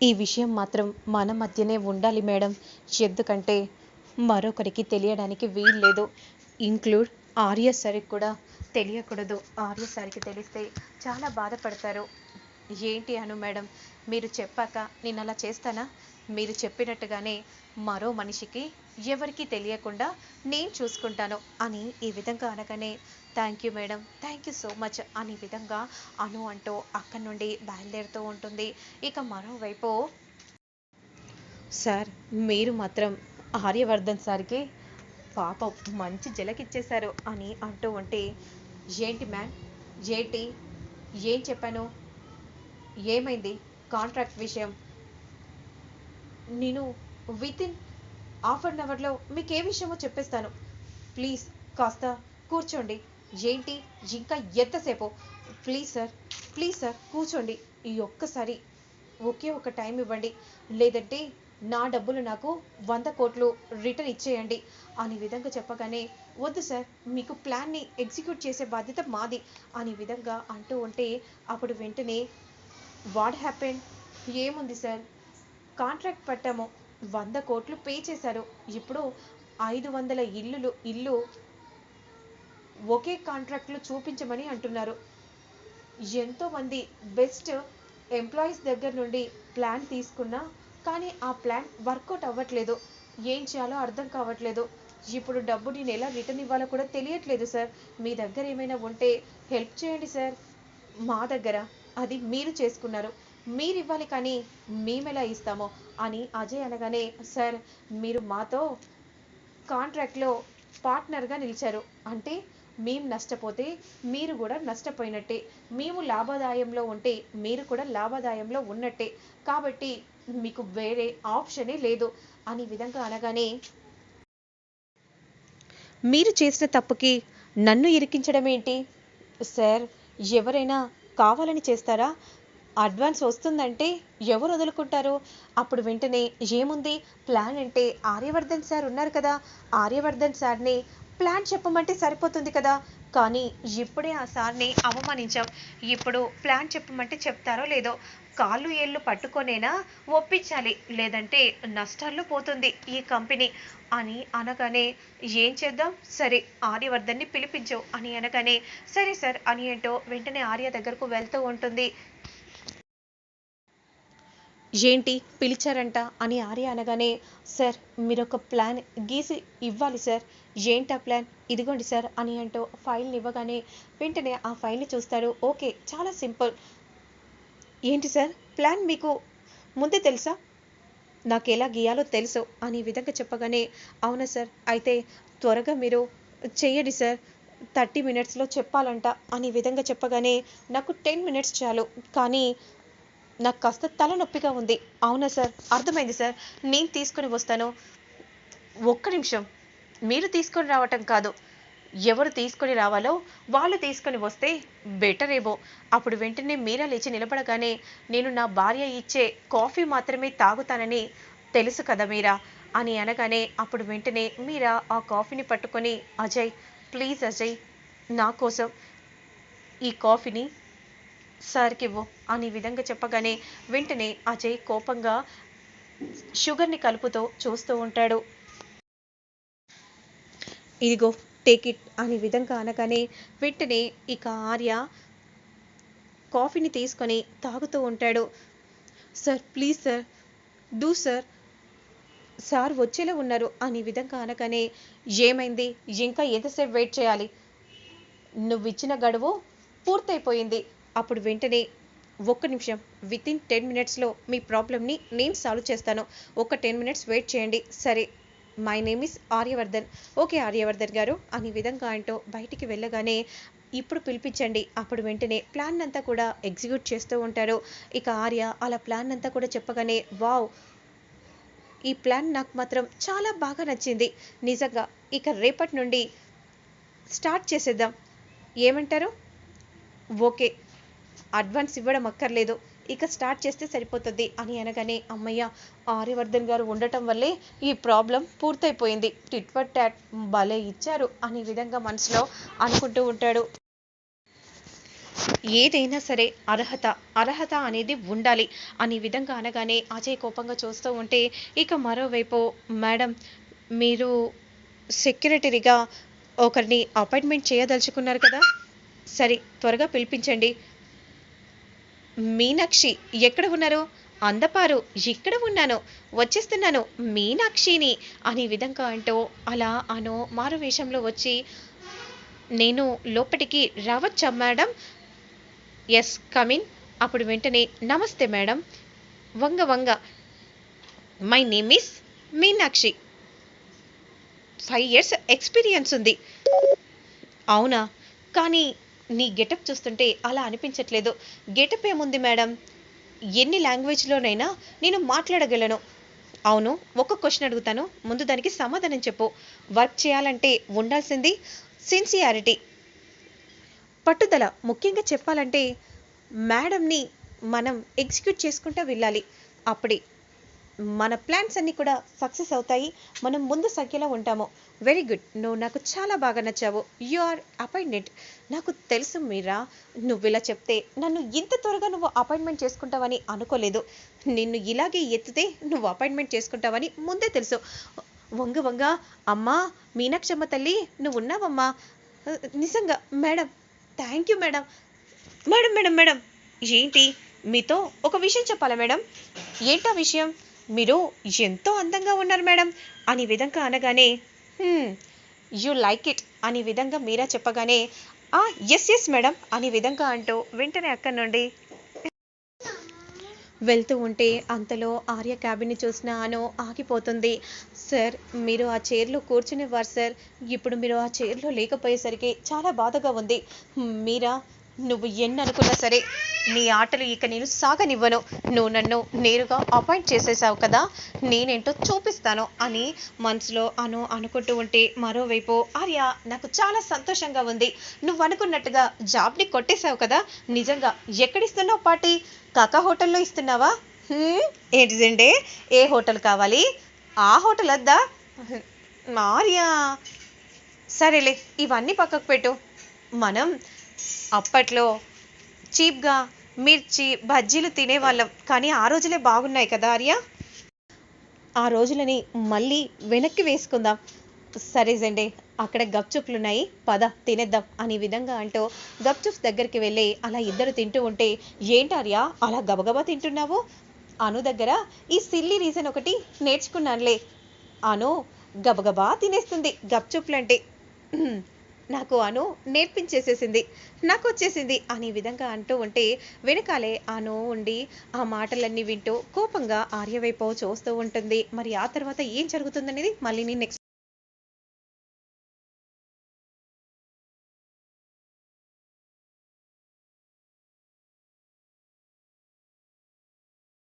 ఈ విషయం మాత్రం మన మధ్యనే ఉండాలి మేడం. ఎందుకంటే మరొకరికి తెలియడానికి వీల్లేదు. ఇంక్లూడ్ ఆర్య సార్కి కూడా తెలియకూడదు. ఆర్య సార్కి తెలిస్తే చాలా బాధపడతారు. ఏంటి అను మేడం మీరు చెప్పాక నేను అలా చేస్తానా? మీరు చెప్పినట్టుగానే మరో మనిషికి ఎవరికి తెలియకుండా నేను చూసుకుంటాను అని ఈ విధంగా అనగానే thank you madam thank you so much అని విధంగా అను అంటూ అక్కడి నుండి బయలుదేరుతూ ఉంటుంది. ఇక మరోవైపు సార్ మీరు మాత్రం ఆర్యవర్ధన్ సార్కి పాపం మంచి జలకిచ్చేశారు అని అంటూ ఉంటే ఏంటి మ్యామ్? ఏంటి? ఏం చెప్పాను? ఏమైంది? కాంట్రాక్ట్ విషయం నేను విత్ ఇన్ హాఫ్ అన్ అవర్లో మీకు ఏ విషయమో చెప్పేస్తాను. ప్లీజ్ కాస్త కూర్చోండి. ఏంటి? ఇంకా ఎంతసేపు? ప్లీజ్ సార్ ప్లీజ్ సార్ కూర్చోండి. ఈ ఒక్కసారి ఒకే ఒక టైం ఇవ్వండి. లేదంటే నా డబ్బులు నాకు వంద కోట్లు రిటర్న్ ఇచ్చేయండి. అని విధంగా చెప్పగానే వద్దు సార్ మీకు ప్లాన్ని ఎగ్జిక్యూట్ చేసే బాధ్యత మాది. అని విధంగా అంటూ ఉంటే అప్పుడు వెంటనే వాట్ హ్యాపెన్ ఏముంది సార్ కాంట్రాక్ట్ పట్టాము. వంద కోట్లు పే చేశారు. ఇప్పుడు ఐదు వందల ఇల్లులు ఇల్లు ఒకే కాంట్రాక్ట్లో చూపించమని అంటున్నారు. ఎంతోమంది బెస్ట్ ఎంప్లాయీస్ దగ్గర నుండి ప్లాన్ తీసుకున్నా కానీ ఆ ప్లాన్ వర్కౌట్ అవ్వట్లేదు. ఏం చేయాలో అర్థం కావట్లేదు. ఇప్పుడు డబ్బు నేను ఎలా రిటర్న్ ఇవ్వాలో కూడా తెలియట్లేదు సార్. మీ దగ్గర ఏమైనా ఉంటే హెల్ప్ చేయండి సార్. మా దగ్గర అది మీరు చేసుకున్నారు. మీరివ్వాలి కానీ మేమెలా ఇస్తామో అని అజయ్ అనగానే సార్ మీరు మాతో కాంట్రాక్ట్లో పార్ట్నర్గా నిలిచారు. అంటే మేము నష్టపోతే మీరు కూడా నష్టపోయినట్టే. మేము లాభదాయంలో ఉంటే మీరు కూడా లాభదాయంలో ఉన్నట్టే. కాబట్టి మీకు వేరే ఆప్షనే లేదు అని విధంగా అనగానే మీరు చేసిన తప్పుకి నన్ను ఇరికించడం ఏంటి సార్ ఎవరైనా కావాలని చేస్తారా? అడ్వాన్స్ వస్తుందంటే ఎవరు వదులుకుంటారు? అప్పుడు వెంటనే ఏముంది? ప్లాన్ అంటే ఆర్యవర్ధన్ సార్ ఉన్నారు కదా. ఆర్యవర్ధన్ సార్ని ప్లాన్ చెప్పమంటే సరిపోతుంది కదా. కానీ ఇప్పుడే ఆ సార్ని అవమానించాం. ఇప్పుడు ప్లాన్ చెప్పమంటే చెప్తారో లేదో కాళ్ళు ఏళ్ళు పట్టుకొనేనా? ఒప్పించాలి. లేదంటే నష్టాల్లో పోతుంది ఈ కంపెనీ. అని అనగానే ఏం చేద్దాం? సరే ఆర్యవర్ధన్ని పిలిపించవు అని అనగానే సరే సార్ అని ఏంటో వెంటనే ఆర్య దగ్గరకు వెళ్తూ ఉంటుంది. ఏంటి? పిలిచారంట అని ఆర్య అనగానే సార్ మీరు ఒక ప్లాన్ గీసి ఇవ్వాలి సార్. ఏంటి ఆ ప్లాన్? ఇదిగోండి సార్ అని అంటూ ఫైల్ని ఇవ్వగానే వెంటనే ఆ ఫైల్ని చూస్తాడు. ఓకే చాలా సింపుల్. ఏంటి సార్? ప్లాన్ మీకు ముందే తెలుసా? నాకు ఎలా గీయాలో తెలుసు అని విధంగా చెప్పగానే అవునా సార్. అయితే త్వరగా మీరు చేయండి సార్. థర్టీ మినిట్స్లో చెప్పాలంట అనే విధంగా చెప్పగానే నాకు టెన్ మినిట్స్ చాలు. కానీ నాకు కాస్త తలనొప్పిగా ఉంది. అవునా సార్? అర్థమైంది సార్. నేను తీసుకొని వస్తాను. ఒక్క నిమిషం. మీరు తీసుకొని రావటం కాదు. ఎవరు తీసుకొని రావాలో వాళ్ళు తీసుకొని వస్తే బెటర్ ఏమో. అప్పుడు వెంటనే మీరా లేచి నిలబడగానే నేను నా భార్య ఇచ్చే కాఫీ మాత్రమే తాగుతానని తెలుసు కదా మీరా? అని అనగానే అప్పుడు వెంటనే మీరా ఆ కాఫీని పట్టుకొని అజయ్ ప్లీజ్ అజయ్ నా కోసం ఈ కాఫీని సార్కి ఇవ్వు అని విధంగా చెప్పగానే వెంటనే అజయ్ కోపంగా షుగర్ని కలుపుతూ చూస్తూ ఉంటాడు. ఇదిగో టేక్ ఇట్ అనే విధంగా అనగానే వెంటనే ఇక ఆర్య కాఫీని తీసుకొని తాగుతూ ఉంటాడు. Sir please sir do sir sir వచ్చేలా ఉన్నారు అనే విధంగా అనగానే ఏమైంది? ఇంకా ఎంతసేపు వెయిట్ చేయాలి? నువ్వు ఇచ్చిన గడువు పూర్తయిపోయింది. అప్పుడు వెంటనే ఒక్క నిమిషం విత్ ఇన్ టెన్ మినిట్స్లో మీ ప్రాబ్లమ్ని నేను సాల్వ్ చేస్తాను. ఒక టెన్ మినిట్స్ వెయిట్ చేయండి. సరే my name is Aryavardhan. Okay Aryavardhan garu అనే విధంగా అంటూ బయటికి వెళ్ళగానే ఇప్పుడు పిలిపించండి. అప్పుడు వెంటనే ప్లాన్ అంతా కూడా ఎగ్జిక్యూట్ చేస్తూ ఉంటారు. ఇక ఆర్య అలా ప్లాన్ అంతా కూడా చెప్పగానే వావ్ ఈ ప్లాన్ నాకు మాత్రం చాలా బాగా నచ్చింది. నిజంగా ఇక రేపటి నుండి స్టార్ట్ చేసేద్దాం. ఏమంటారు? ఓకే అడ్వాన్స్ ఇవ్వడం అక్కర్లేదు. ఇక స్టార్ట్ చేస్తే సరిపోతుంది అని అనగానే అమ్మయ్య ఆర్యవర్ధన్ గారు ఉండటం వల్లే ఈ ప్రాబ్లం పూర్తయిపోయింది. ట్విట్వర్ ట్యాట్ టాట్ భలే ఇచ్చారు అనే విధంగా మనసులో అనుకుంటూ ఉంటాడు. ఏదైనా సరే అర్హత అర్హత అనేది ఉండాలి అనే విధంగా అనగానే అజయ్ కోపంగా చూస్తూ ఉంటే ఇక మరోవైపు మేడం మీరు సెక్రటరీగా ఒకరిని అపాయింట్మెంట్ చేయదలుచుకున్నారు కదా? సరే త్వరగా పిలిపించండి. మీనాక్షి ఎక్కడ ఉన్నారు? అందపారు ఇక్కడ ఉన్నాను వచ్చేస్తున్నాను మీనాక్షిని అనే విధంగా అంటూ అలా అను మారు వేషంలో వచ్చి నేను లోపటికి రావచ్చా మేడం? ఎస్ కమిన్ అప్పుడు వెంటనే నమస్తే మేడం. వంగ వంగ. My name is Meenakshi. Five years experience ఉంది. అవునా? కానీ నీ గెటప్ చూస్తుంటే అలా అనిపించట్లేదు. గెటప్ ఏముంది మేడం? ఎన్ని లాంగ్వేజ్లోనైనా నేను మాట్లాడగలను. అవును ఒక క్వశ్చన్ అడుగుతాను. ముందు దానికి సమాధానం చెప్పు. వర్క్ చేయాలంటే ఉండాల్సింది సిన్సియారిటీ. పట్టుదల. ముఖ్యంగా చెప్పాలంటే మేడంని మనం ఎగ్జిక్యూట్ చేసుకుంటూ వెళ్ళాలి. అప్పుడే మన ప్లాన్స్ అన్నీ కూడా సక్సెస్ అవుతాయి. మనం ముందు సంఖ్యలో ఉంటాము. వెరీ గుడ్ నువ్వు నాకు చాలా బాగా నచ్చావు. యు ఆర్ అపాయింటెడ్ నాకు తెలుసు మీరా? నువ్వు ఇలా చెప్తే నన్ను ఇంత త్వరగా నువ్వు అపాయింట్మెంట్ చేసుకుంటావని అనుకోలేదు. నిన్ను ఇలాగే ఎత్తితే నువ్వు అపాయింట్మెంట్ చేసుకుంటావని ముందే తెలుసు. వంగ వంగ అమ్మా మీనాక్షమ్మ తల్లి నువ్వు ఉన్నావమ్మా నిజంగా madam thank you madam. Madam madam madam. ఏంటి? మీతో ఒక విషయం చెప్పాలా మేడం? ఏంటా విషయం? మీరు ఎంతో అందంగా ఉన్నారు మేడం. అనే విధంగా అనగానే యూ లైక్ ఇట్ అనే విధంగా మీరా చెప్పగానే ఆ ఎస్ ఎస్ మేడం అనే విధంగా అంటూ వెంటనే అక్కడి నుండి వెళ్తూ ఉంటే అంతలో ఆర్య క్యాబిన్ని చూసిన అను ఆగిపోతుంది. సార్ మీరు ఆ చైర్లో కూర్చునేవారు సార్. ఇప్పుడు మీరు ఆ చైర్లో లేకపోయేసరికి చాలా బాధగా ఉంది. మీరా నువ్వు ఎన్ని అనుకున్నా సరే నీ ఆటలు ఇక నేను సాగనివ్వను. నువ్వు నన్ను నేరుగా అపాయింట్ చేసేసావు కదా నేనేంటో చూపిస్తాను అని మనసులో అను అనుకుంటూ ఉంటే మరోవైపు ఆర్య నాకు చాలా సంతోషంగా ఉంది. నువ్వు అనుకున్నట్టుగా జాబ్ని కొట్టేశావు కదా నిజంగా ఎక్కడిస్తున్నావు పార్టీ? కాకా హోటల్లో ఇస్తున్నావా? ఏంటిదండి? ఏ హోటల్ కావాలి? ఆ హోటల్ వద్దా? ఆర్య సరేలే ఇవన్నీ పక్కకు పెట్టు. మనం అప్పట్లో చీప్గా మిర్చి బజ్జీలు తినేవాళ్ళం. కానీ ఆ రోజులే బాగున్నాయి కదా ఆర్య? ఆ రోజులని మళ్ళీ వెనక్కి వేసుకుందాం. సరే జెండే అక్కడ గప్చుప్లు ఉన్నాయి పద తినేద్దాం అనే విధంగా అంటూ గప్చుప్స్ దగ్గరికి వెళ్ళి అలా ఇద్దరు తింటూ ఉంటే ఏంటార్యా అలా గబగబా తింటున్నావు? అను దగ్గర ఈ సిల్లీ రీజన్ ఒకటి నేర్చుకున్నానులే. అను గబగబా తినేస్తుంది గప్చుప్లు అంటే నాకు అను నేర్పించేసేసింది. నాకు వచ్చేసింది అనే విధంగా అంటూ ఉంటే వెనకాలే అను ఉండి ఆ మాటలన్నీ వింటూ కోపంగా ఆర్య వైపు చూస్తూ ఉంటుంది. మరి ఆ తర్వాత ఏం జరుగుతుందనేది మళ్ళీ నేను నెక్స్ట్